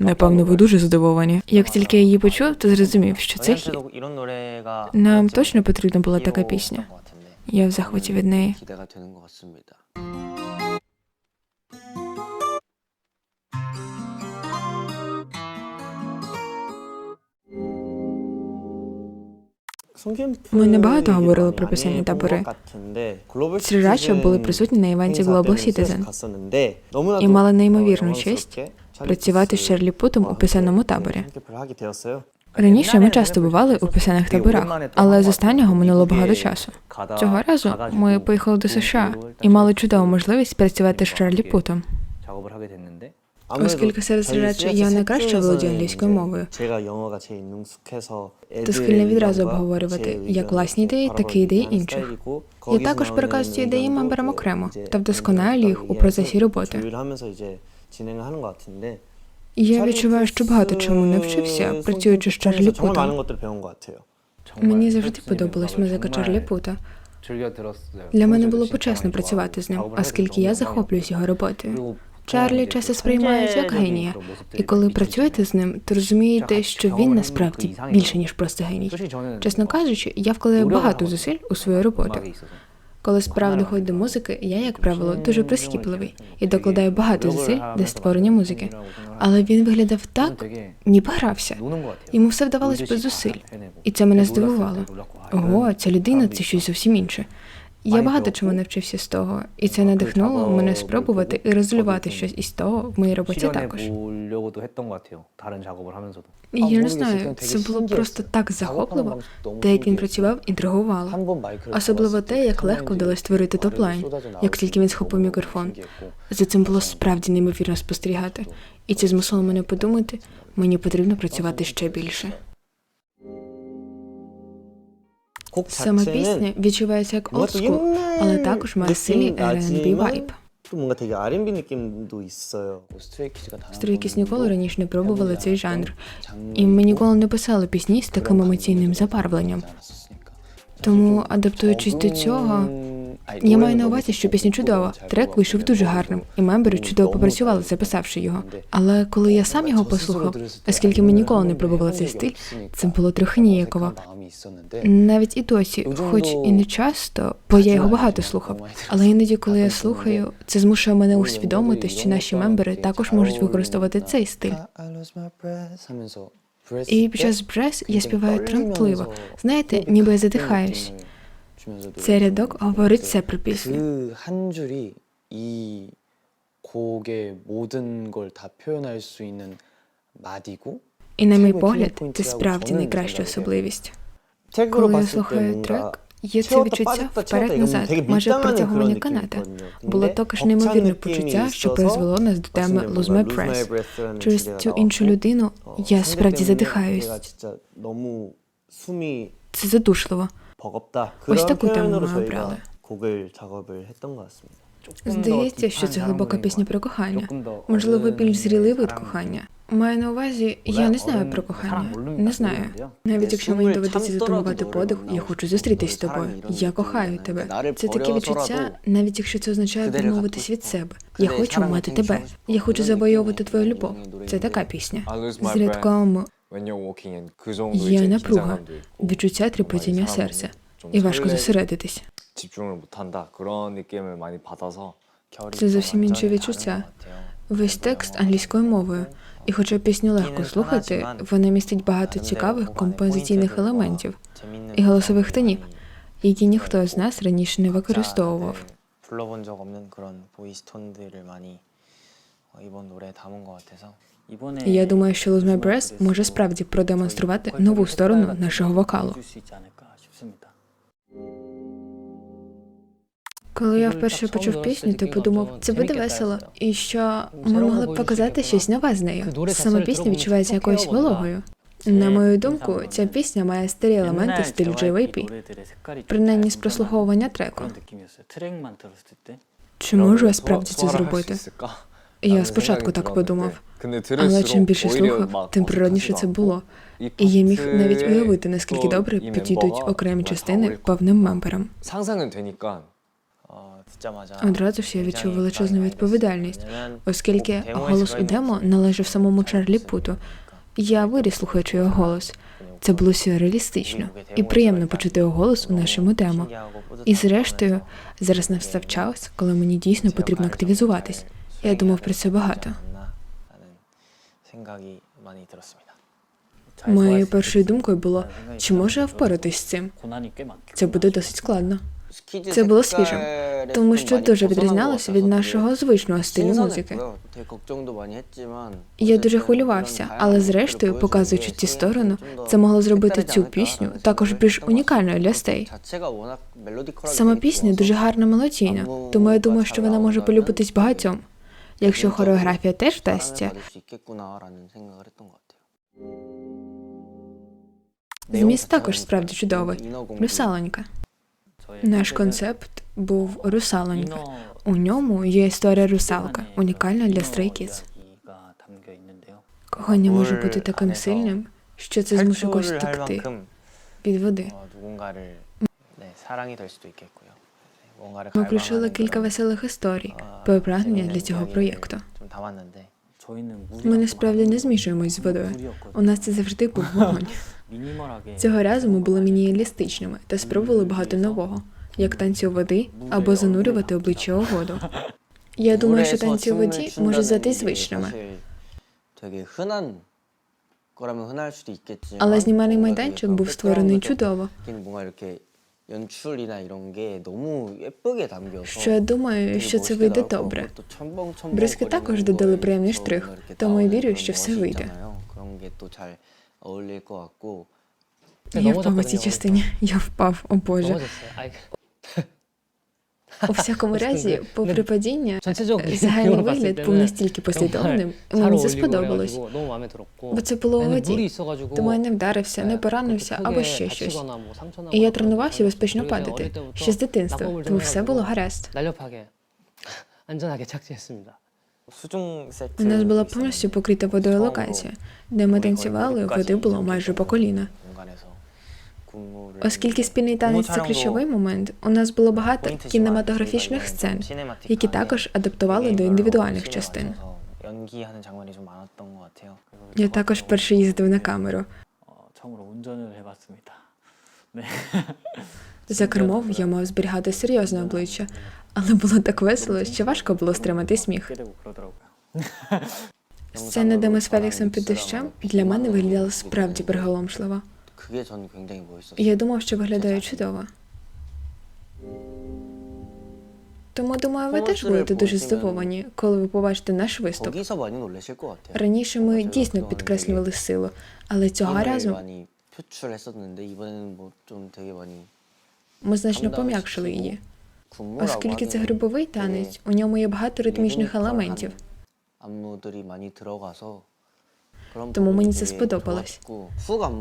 Напевно, ви дуже здивовані. Як тільки я її почув, то зрозумів, що це хіт. нам точно потрібна була така пісня. Я в захваті від неї. Ми небагато говорили про писання табори. Срірача були присутні на івенті Global Citizen. і мали неймовірну честь працювати з Шерлі Путом у пісенному таборі. Раніше ми часто бували у пісенних таборах, але з останнього минуло багато часу. Цього разу ми поїхали до США і мали чудову можливість працювати з Шарлі Путом. Оскільки серед срачів я найкраще володію англійською мовою, то схильний відразу обговорювати як власні ідеї, так і ідеї інших. Я також переказую ці ідеї мемберам окремо та вдосконалюю їх у процесі роботи. Я відчуваю, що багато чому не вчився, працюючи з Чарлі Путом. Мені завжди подобалась музика Чарлі Пута. Для мене було почесно працювати з ним, оскільки я захоплююсь його роботою. Чарлі часто сприймають як генія, і коли працюєте з ним, то розумієте, що він насправді більше ніж просто геній. Чесно кажучи, я вкладаю багато зусиль у свою роботу. Коли справа доходить до музики, я, як правило, дуже прискіпливий і докладаю багато зусиль для створення музики. Але він виглядав так, ніби грався. Йому все вдавалось без зусиль. І це мене здивувало. Ого, ця людина це щось зовсім інше. Я багато чому навчився з того, і це надихнуло мене спробувати і розлювати щось із того в моїй роботі також. І Я не знаю, це було просто так захопливо, те, як він працював, інтригувало. Особливо те, як легко вдалося створити топ-лайн, як тільки він схопив мікрофон. За цим було справді неймовірно спостерігати, і це змусило мене подумати, мені потрібно працювати ще більше. Сама пісня відчувається як олдскул, але також має сильний R&B вайб. 뭔가 되게 R&B 느낌도 있어요. Стройкіс ніколи раніше не пробували цей жанр, і ми ніколи не писали пісні з таким емоційним забарвленням. Тому, адаптуючись до цього, я маю на увазі, що пісня чудова. Трек вийшов дуже гарним, і мембери чудово попрацювали, записавши його. Але коли я сам його послухав, оскільки ми ніколи не пробували цей стиль, це було трохи ніяково. Навіть і досі, хоч і не часто, бо я його багато слухав. Але іноді, коли я слухаю, це змушує мене усвідомити, що наші мембери також можуть використовувати цей стиль. І під час брес я співаю тремтливо. Знаєте, ніби я задихаюсь. Цей рядок говорить це про пісню. І на мій погляд, це справді найкраща особливість. Коли я слухаю трек, є це відчуття вперед-назад, майже протягування каната. Було також неймовірне почуття, що призвело нас до теми «Lose my breath». Через цю іншу людину я справді задихаюсь. Це задушливо. 버겁다. Ось 그런 таку тему 표현으로 ми 저희가 обрали. 곡을 작업을 했던 것 같습니다. Здається, що це глибока пісня про кохання. Можливо, більш зрілий вид кохання. Маю на увазі, я не знаю про кохання. Не знаю. Навіть якщо мені доведеться затумувати подих, я хочу зустрітись з тобою. Я кохаю тебе. Це таке відчуття, навіть якщо це означає відмовитись від себе. Я хочу мати тебе. Я хочу завойовувати твою любов. Це така пісня. З рядком Є напруга, відчуття трепетіння серця. І важко зосередитись. 집중을 못한다 그런 느낌을 많이 받아서 Це зовсім інше відчуття. Весь текст англійською мовою. І хоча пісню легко слухати, вона містить багато цікавих композиційних елементів і голосових тонів, які ніхто з нас раніше не використовував. 불러본 적 없는 그런 보이스 톤들을 많이 어, 이번 노래에 담은 것 같아서 і я думаю, що Lose My Breath може справді продемонструвати нову сторону нашого вокалу. Коли я вперше почув пісню, то подумав, це буде весело, і що ми могли б показати щось нове з нею. Саме пісня відчувається якоюсь вологою. На мою думку, ця пісня має старі елементи стилю JYP, принаймні з прослуховування треку. Чи можу я справді це зробити? Я спочатку так подумав, але чим більше слухав, тим природніше це було. І я міг навіть уявити, наскільки добре підійдуть окремі частини повним мемберам. Одразу ж я відчув величезну відповідальність, оскільки голос у демо належав самому Чарлі Путу. Я виріс, слухаючи його голос. Це було сюрреалістично і приємно почути його голос у нашому демо. І зрештою, зараз настав час, коли мені дійсно потрібно активізуватись. Я думав про це багато. Моєю першою думкою було, чи можу я впоратись з цим? Це буде досить складно. Це було свіжим, Тому що дуже відрізнялося від нашого звичного стилю музики. Я дуже хвилювався, але зрештою, показуючи ті сторону, це могло зробити цю пісню також більш унікальною для стей. Сама пісня дуже гарна мелодійна, тому я думаю, що вона може полюбитись багатьом. Якщо хореографія теж вдасться, зміст також справді чудовий. Русалонька. Наш концепт був русалонька. У ньому є історія русалка, унікальна для Stray Kids. Кохання може бути таким сильним, що це змушує когось втекти від води. Ми включили кілька веселих історій, про прагнення для цього проєкту. Ми насправді не змішуємось з водою. У нас це завжди був вогонь. Цього разу ми були мінімалістичними та спробували багато нового, як танці у води або занурювати обличчя у воду. Я думаю, що танці у воді можуть здатись звичними, але знімальний майданчик був створений чудово. Що я думаю, що це вийде добре. Бризки також додали приємний штрих, тому я вірю, що все вийде. Я впав у цій частині. Я впав, о Боже. У всякому разі, попри падіння, е, загальний вигляд був настільки послідовним, мені це сподобалось. Бо це було у воді, тому я не вдарився, не поранився або ще щось. І я тренувався безпечно падати. ще з дитинства, тому все було гаразд. У нас була повністю покрита водою локація, де ми танцювали, води було майже по коліна. Оскільки спільний танець це ключовий момент, у нас було багато кінематографічних сцен, які також адаптували до індивідуальних частин. Я також вперше їздив на камеру. За кермом я мав зберігати серйозне обличчя, але було так весело, що важко було стримати сміх. Сцена, де ми з Феліксом під дощем, для мене виглядала справді приголомшливо. 그게 전 굉장히 멋있었어요. Я думав, що виглядає чудово. Тому думаю, ви теж будете дуже здивовані, коли ви побачите наш виступ. 거기서 많이 놀라실 것 같아요. Раніше ми 제가 дійсно 그동안에 підкреслювали силу, але цього 되게 разу 많이 표출했었는데 이번에는 뭐좀 되게 많이 ми значно пом'якшили її. Оскільки це грибовий танець, у ньому є багато ритмічних елементів. 안무들이 많이 들어가서 그런 тому мені це сподобалось.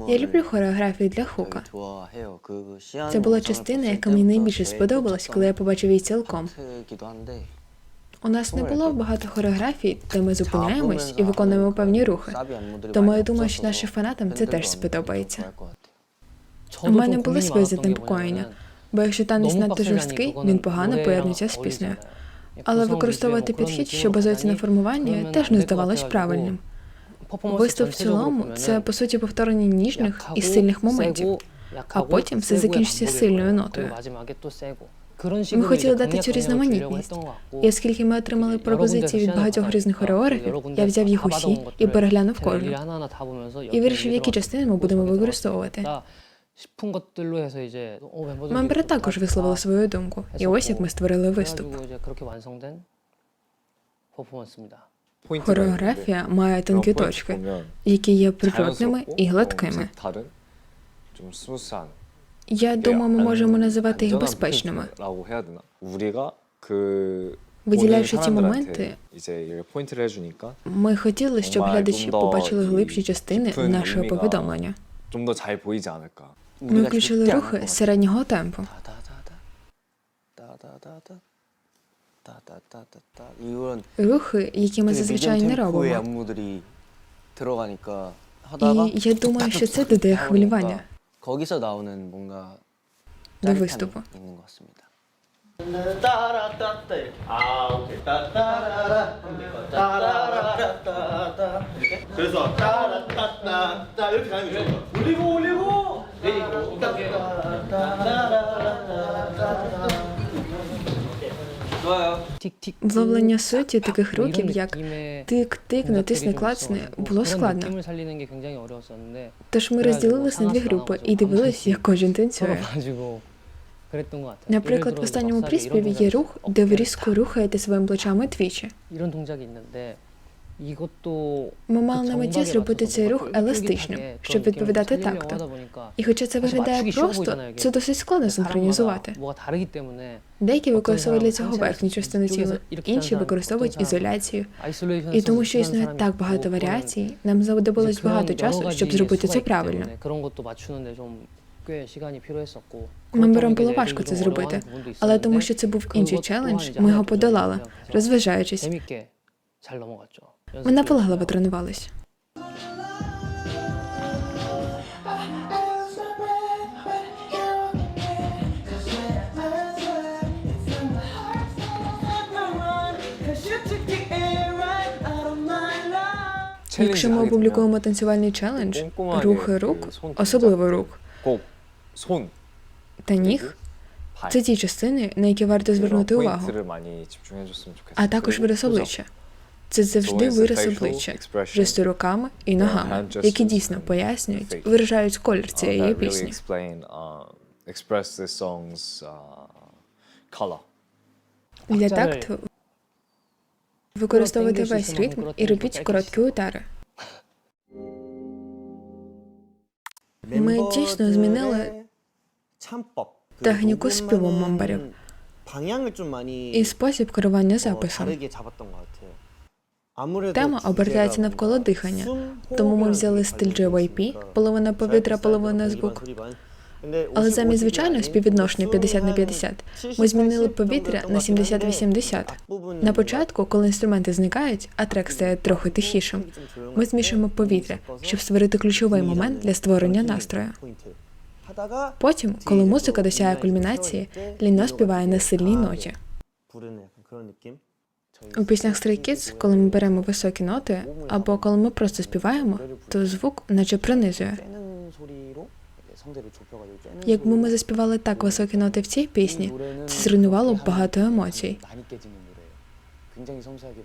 Я люблю хореографію для хука. Це була частина, яка мені найбільше сподобалась, коли я побачив її цілком. У нас не було багато хореографій, де ми зупиняємось і виконуємо певні рухи. Тому я думаю, що нашим фанатам це теж сподобається. У мене були свої занепокоєння, бо якщо танець надто жорсткий, він погано поєднується з піснею. Але використовувати підхід, що базується на формуванні, теж не здавалось правильним. Виступ в цілому це по суті повторення ніжних і сильних моментів, а потім все закінчиться сильною нотою. Ми хотіли дати цю різноманітність, і оскільки ми отримали пропозиції від багатьох різних хореографів, я взяв їх усі і переглянув кожну. і вирішив, які частини ми будемо використовувати. Мембри також висловила свою думку, і ось як ми створили виступ. Хореографія має тонкі точки, які є природними і гладкими. Я думаю, ми можемо називати їх безпечними. Виділяючи ці моменти, ми хотіли, щоб глядачі побачили глибші частини нашого повідомлення. Ми включили рухи середнього темпу. 다다다다 다다다다 다다다다다 이런 Рухи, які ми 되게 зазвичай 미디엄 не 템포의 робимо. 안무들이 들어가니까 하다가 І я думаю, що це додає хвилювання. 거기서 나오는 뭔가 до 짜릿함이 виступу. 있는 것 같습니다. 따라따따 이렇게 아 오케이 따따라라 하면 될것 같아 따라라따따 이렇게 그래서 따라따따따 이렇게 가는 게 좋은 거 올리고 올리고 내리고 따따따따따 Зловлення суті таких руків як тик-тик, натисни, клацне було складно. Тож ми розділилися на дві групи і дивилися, як кожен танцює. Наприклад, в останньому приспіві є рух, де ви різко рухаєте своїми плечами твічі. Ми мали 그 на меті 정박에 зробити 맞춰서 цей 뭔가 рух 쫄깃하게 еластичним, 그런 щоб 느낌을 відповідати 살리려고 такту. 하다 보니까 І хоча це 사실 виглядає 맞추기 쉬워 просто, 보이잖아요, 이게. це досить складно синхронізувати. 사람마다 뭐가 다르기 때문에 Деякі використовують для 사람은 цього 상체를 верхню частину 이쪽에서 тіла, 이렇게 інші 하는 사람, використовують 어떤 사람은 ізоляцію. 아이솔레이션에서 І тому, що 하는 існує 사람이 так 있고, багато 그거는 варіацій, нам 이제 знадобилось 그런 багато 여러 часу, 가지 щоб зробити 수가 це 있기 правильно. 때문에 그런 것도 맞추는데 좀 꽤 시간이 필요했었고 Мемберам 그렇다 було 보니까 важко 이제 це 좀 зробити, 어려워하는 부분도 але тому, 있었는데 що це був 그것 інший 또한 челендж, 이제 ми його 하나 подолали, 도전했어요. 그래서 розважаючись. 재밌게 잘 넘어갔죠. Ми наполегливо тренувались. Якщо ми опублікуємо танцювальний челендж, рухи рук, особливо рук та ніг, це ті частини, на які варто звернути увагу. А також вираз обличчя. Це завжди вираз обличчя, жести руками і ногами, які дійсно пояснюють, виражають колір цієї пісні. Для такту використовувати весь ритм і робіть короткі удари. Ми дійсно змінили техніку співу мамбарів і спосіб керування записом. Тема обертається навколо дихання, тому ми взяли стиль JYP, половина повітря, половина звук. Але замість звичайного співвідношення 50 на 50, ми змінили повітря на 70-80. На початку, коли інструменти зникають, а трек стає трохи тихішим. Ми змішуємо повітря, щоб створити ключовий момент для створення настрою. Потім, коли музика досягає кульмінації, ліно співає на сильній ноті. У піснях Stray Kids, коли ми беремо високі ноти, або коли ми просто співаємо, то звук наче принизує. Якби ми заспівали так високі ноти в цій пісні, це зруйнувало б багато емоцій.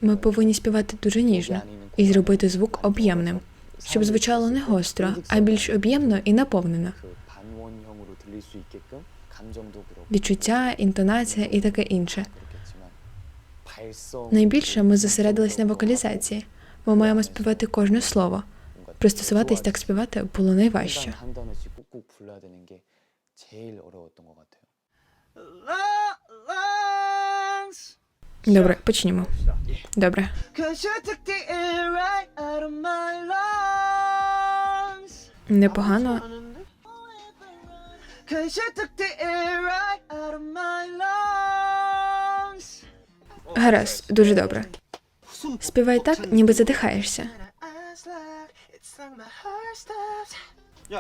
Ми повинні співати дуже ніжно і зробити звук об'ємним, щоб звучало не гостро, а більш об'ємно і наповнено. Відчуття, інтонація і таке інше. Найбільше ми зосередились на вокалізації. Ми маємо співати кожне слово. Пристосуватись так співати було найважче. Добре, почнімо. Добре. Непогано. Гаразд, дуже добре. Співай так, ніби задихаєшся.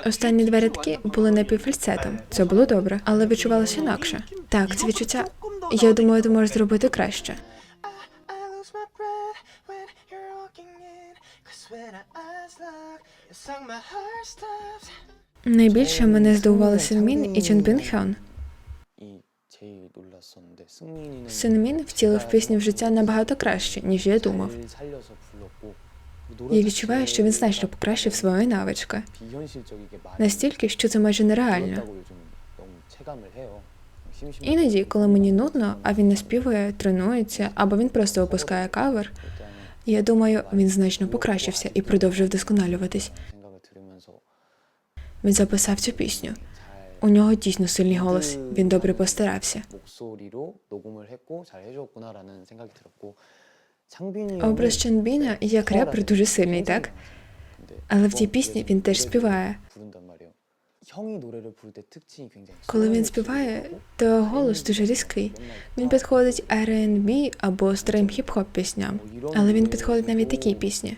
Останні два рядки були напівфальцетом. Це було добре, але відчувалося інакше. Так, це відчуття. Я думаю, ти можеш зробити краще. Найбільше мене здивували Синмін і Чон Хьон. Синмін втілив пісню в життя набагато краще, ніж я думав. Я відчуваю, що він значно покращив свої навички. Настільки, що це майже нереально. Іноді, коли мені нудно, а він не співує, тренується, або він просто опускає кавер. Я думаю, він значно покращився і продовжив вдосконалюватись. Він записав цю пісню. У нього дійсно сильний голос. Він добре постарався. Образ Чанбіна як репер дуже сильний, так? Але в цій пісні він теж співає. Коли він співає, то голос дуже різкий. Він підходить R&B або старим хіп-хоп пісням, але він підходить навіть такій пісні.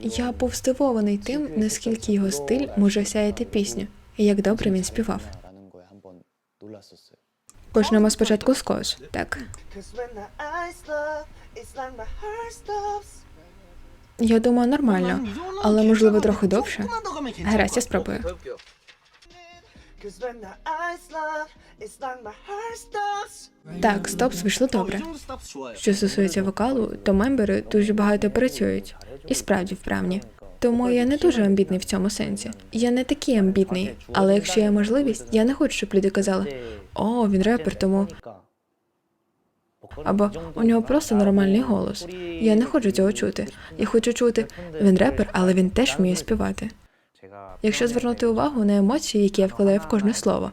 Я був здивований тим, наскільки його стиль може сяяти пісню і як добре він співав. Почнемо спочатку з кош. Так. Я думаю, нормально, але можливо трохи довше. Гаразд, я спробую. Так, стопс вийшло добре. Що стосується вокалу, то мембери дуже багато працюють і справді вправні. Тому я не дуже амбітний в цьому сенсі. Я не такий амбітний, але якщо є можливість, я не хочу, щоб люди казали: о, він репер, тому або у нього просто нормальний голос. Я не хочу цього чути. Я хочу чути, він репер, але він теж вміє співати. Якщо звернути увагу на емоції, які я вкладаю в кожне слово,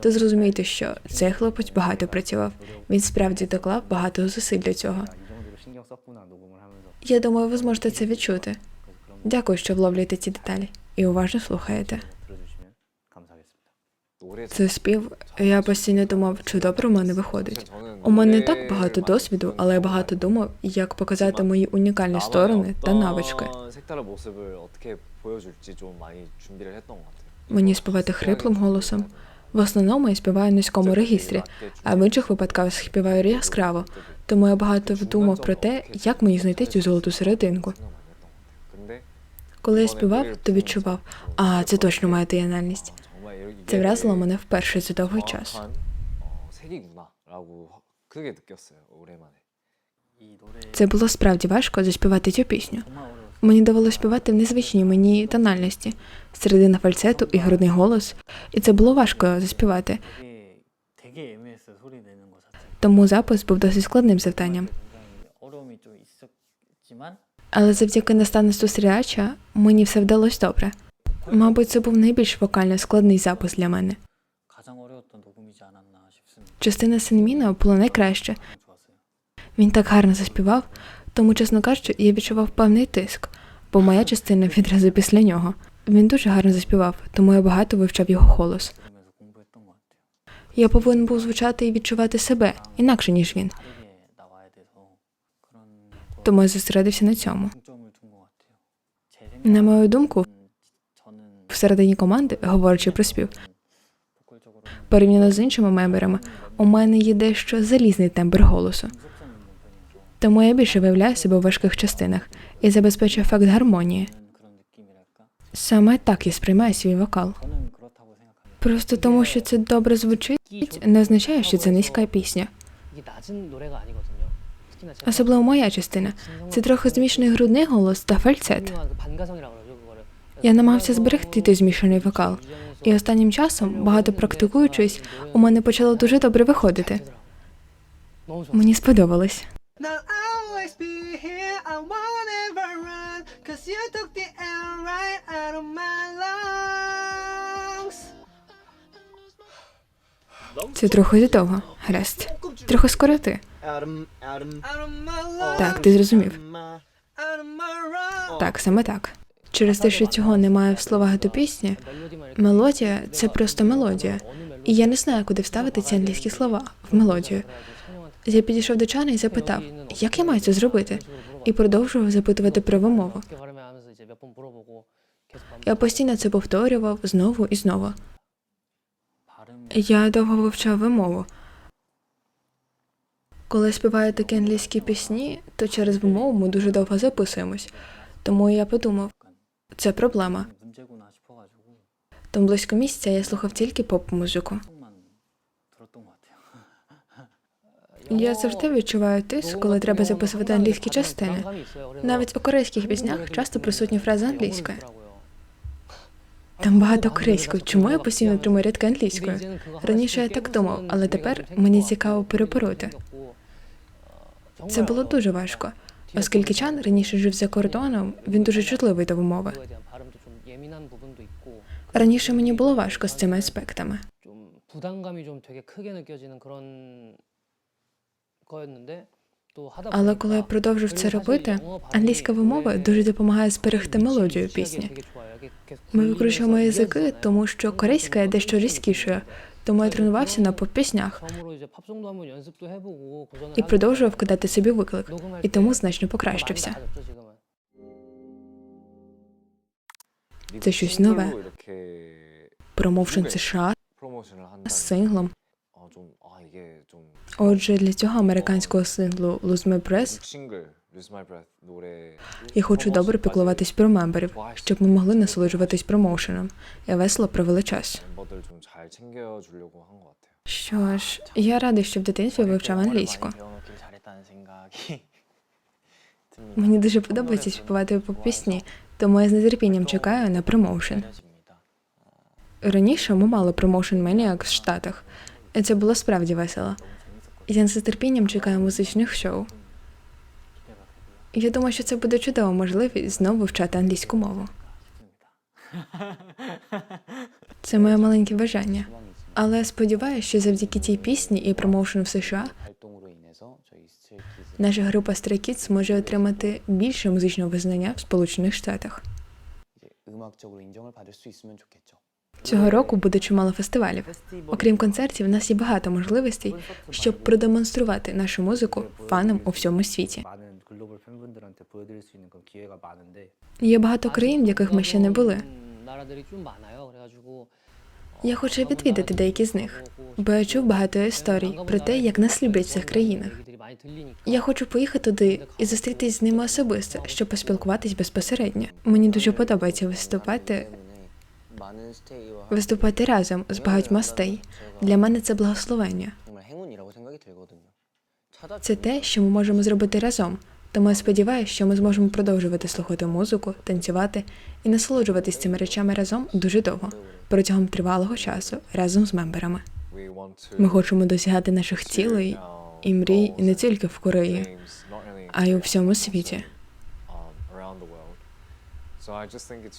то зрозумійте, що цей хлопець багато працював. Він справді доклав багато зусиль для цього. Я думаю, ви зможете це відчути. Дякую, що вловлюєте ці деталі і уважно слухаєте. Це спів. Я постійно думав, чи добре в мене виходить. У мене не так багато досвіду, але я багато думав, як показати мої унікальні сторони та навички. Мені співати хриплим голосом. В основному я співаю в низькому регістрі, а в інших випадках співаю яскраво. Тому я багато думав про те, як мені знайти цю золоту серединку. Коли я співав, то відчував, а це точно має таємність. Це вразило мене вперше за довгий час. Це було справді важко заспівати цю пісню. Мені довелося співати в незвичній мені тональності, середина фальцету і грудний голос, і це було важко заспівати. Тому запис був досить складним завданням. Але завдяки наставництву стріляча мені все вдалося добре. Мабуть, це був найбільш вокально складний запис для мене. Частина Сенміна була найкраще. Він так гарно заспівав, тому, чесно кажучи, я відчував певний тиск, бо моя частина відразу після нього. Він дуже гарно заспівав, тому я багато вивчав його голос. Я повинен був звучати і відчувати себе інакше ніж він. Тобто тому я зосередився на цьому. На мою думку, всередині команди, говорячи про спів, порівняно з іншими мемберами, у мене є дещо залізний тембр голосу. Тому я більше виявляю себе у важких частинах і забезпечую ефект гармонії. Саме так я сприймаю свій вокал. Просто тому, що це добре звучить, не означає, що це низька пісня особливо моя частина. Це трохи змішаний грудний голос та фальцет. Я намагався зберегти той змішаний вокал, і останнім часом, багато практикуючись, у мене почало дуже добре виходити. Мені сподобалось. Це трохи зі того, Грест. Трохи скороти. Так, ти зрозумів. Так, саме так. Через те, що цього немає в словах до пісні, мелодія це просто мелодія. І я не знаю, куди вставити ці англійські слова в мелодію. Я підійшов до Чана і запитав, як я маю це зробити, і продовжував запитувати про вимову. Я постійно це повторював знову і знову. Я довго вивчав вимову. Коли співаю такі англійські пісні, то через вимову ми дуже довго записуємось. Тому я подумав, це проблема. Там близько місяця я слухав тільки поп-музику. Я завжди відчуваю тиск, коли треба записувати англійські частини. Навіть у корейських піснях часто присутні фрази англійської Там багато корейської. Чому я постійно тримаю рядки англійською? Раніше я так думав, але тепер мені цікаво перепороти. Це було дуже важко, оскільки чан раніше жив за кордоном, він дуже чутливий до вимови. Раніше мені було важко з цими аспектами. Але коли я продовжив це робити, англійська вимова дуже допомагає зберегти мелодію пісні. Ми викручуємо язики, тому що корейська є дещо різкішою, тому я тренувався на поп-піснях. і продовжував кидати собі виклик, і тому значно покращився. Це щось нове. Промоушен США з синглом. Отже, для цього американського синглу «Lose My Press» Я хочу добре піклуватись про мемберів, щоб ми могли насолоджуватись промоушеном. Я весело провели час. Що ж, я радий, що в дитинстві вивчав англійську. Мені дуже подобається співати по пісні, тому я з нетерпінням чекаю на промоушен. Раніше ми мали промоушен маніак в Штатах. і Це було справді весело. Я з нетерпінням чекаю музичних шоу. Я думаю, що це буде чудова можливість знову вчати англійську мову. Це моє маленьке бажання. Але сподіваюся, що завдяки цій пісні і промоушену в США наша група Stray Kids може отримати більше музичного визнання в Сполучених Штатах. Цього року буде чимало фестивалів. Окрім концертів, у нас є багато можливостей, щоб продемонструвати нашу музику фанам у всьому світі. Є багато країн, в яких ми ще не були. Я хочу відвідати деякі з них, бо я чув багато історій про те, як нас люблять в цих країнах. Я хочу поїхати туди і зустрітись з ними особисто, щоб поспілкуватись безпосередньо. Мені дуже подобається виступати виступати разом з багатьма стей. Для мене це благословення. Це те, що ми можемо зробити разом. Тому я сподіваюся, що ми зможемо продовжувати слухати музику, танцювати і насолоджуватись цими речами разом дуже довго, протягом тривалого часу, разом з мемберами. Ми хочемо досягати наших цілей і мрій не тільки в Кореї, а й у всьому світі.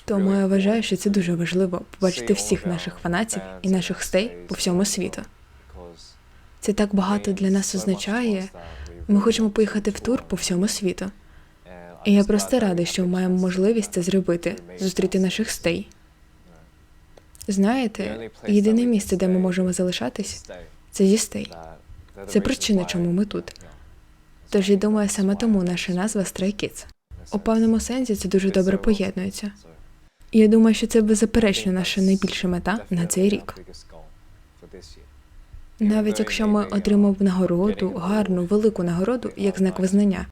Тому я вважаю, що це дуже важливо побачити всіх наших фанатів і наших стей по всьому світу. Це так багато для нас означає. Ми хочемо поїхати в тур по всьому світу. І я просто радий, що маємо можливість це зробити, зустріти наших стей. Знаєте, єдине місце, де ми можемо залишатись, це зі стей. Це причина, чому ми тут. Тож я думаю, саме тому наша назва Stray Kids. У певному сенсі це дуже добре поєднується. Я думаю, що це беззаперечно наша найбільша мета на цей рік навіть якщо ми отримав нагороду, гарну велику нагороду як знак визнання.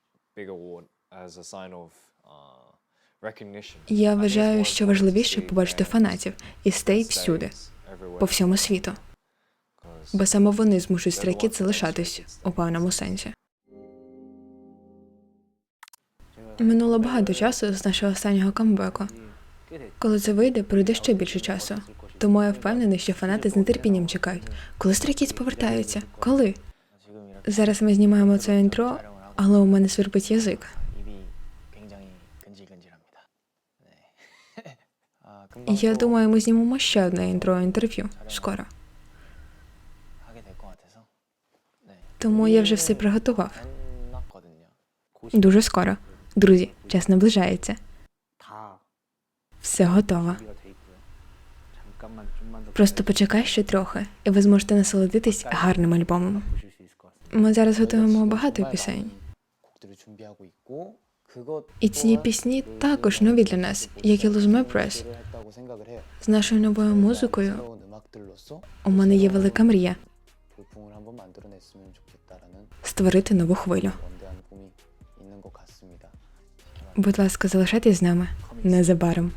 Я вважаю, що важливіше побачити фанатів і стей всюди, по всьому світу. Бо саме вони змушують стріки залишатись у певному сенсі. Минуло багато часу з нашого останнього камбеку. Коли це вийде, пройде ще більше часу. Тому я впевнений, що фанати з нетерпінням чекають. Коли стрікіць повертаються? Коли? Зараз ми знімаємо це інтро, але у мене свербить язик. Я думаю, ми знімемо ще одне інтро інтерв'ю скоро. Тому я вже все приготував. Дуже скоро. Друзі, час наближається. Все готово. Просто почекай ще трохи, і ви зможете насолодитись гарним альбомом. Ми зараз готуємо багато пісень. І ці пісні також нові для нас, як і Lose My з нашою новою музикою. у мене є велика мрія створити нову хвилю. Будь ласка, залишайтесь з нами незабаром.